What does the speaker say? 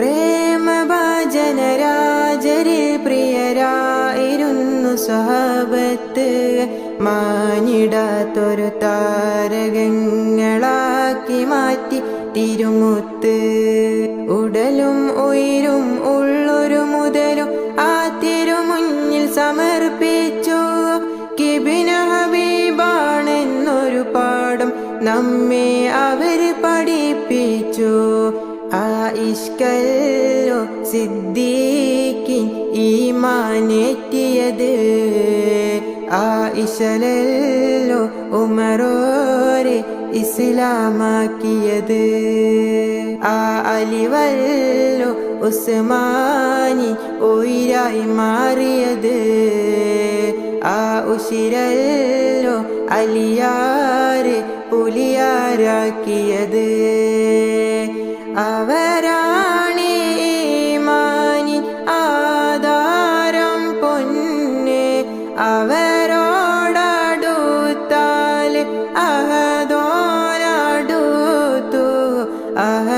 പ്രേമഭാജനരാജരിൽ പ്രിയരായിരുന്നു സ്വഭാവത്ത് മാനിടാത്തൊരു താരകങ്ങളാക്കി മാറ്റി തിരുമുത്ത്. ഉടലും ഉയരും ഉള്ളൊരു മുതലും ആ തിരുമുന്നിൽ സമർപ്പിച്ചു. കിബിന ഹബീബാണെന്നൊരു പാഠം നമ്മെ അവർ പഠിപ്പിച്ചു. ഇഷ്കല്ലോ സിദ്ദീഖിൻ ഈമാനെത്തിയത്. ആ ഇശലല്ലോ ഉമറോരെ ഇസ്ലാമാക്കിയത്. ആ അലിവല്ലോ ഉസ്മാനി ഉയരായി മാറിയത്. ആ ഉശിരല്ലോ അലിയാരെ പുലിയാരാക്കിയത്. അവരാണി മാനി ആധാരം പൊന്നെ അവരോടടുത്താൽ അഹദോനടുത്തു അഹദോനടുത്തു